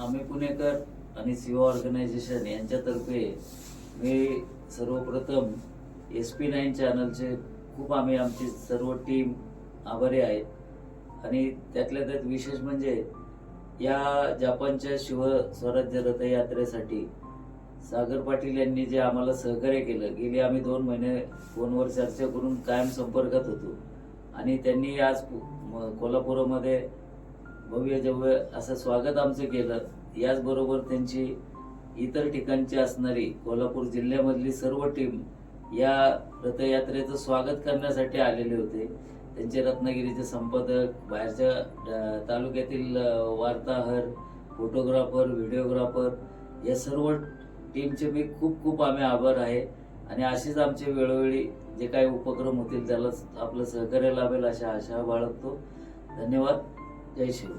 आम्ही पुणेकर आणि शिव ऑर्गनायझेशन यांच्यातर्फे मी सर्वप्रथम एस पी नाईन चॅनलचे खूप आम्ही आमची सर्व टीम आभारी आहेत आणि त्यातल्या त्यात विशेष म्हणजे या जपानच्या शिव स्वराज्य रथयात्रेसाठी सागर पाटील यांनी जे आम्हाला सहकार्य केलं गेली आम्ही दोन महिने फोनवर चर्चा करून कायम संपर्कात होतो. आणि त्यांनी आज म- कोल्हापूरमध्ये भव्य जव्य असं स्वागत आमचं केलं. याचबरोबर त्यांची इतर ठिकाणची असणारी कोल्हापूर जिल्ह्यामधली सर्व टीम या रथयात्रेचं स्वागत करण्यासाठी आलेले होते. त्यांचे रत्नागिरीचे संपादक बाहेरच्या तालुक्यातील वार्ताहर फोटोग्राफर व्हिडिओग्राफर या सर्व टीमचे मी खूप खूप आम्ही आभार आहे. आणि असेच आमचे वेळोवेळी जे काही उपक्रम होतील त्याला आपलं सहकार्य लाभेल अशा आशा बाळगतो. धन्यवाद. 在一起过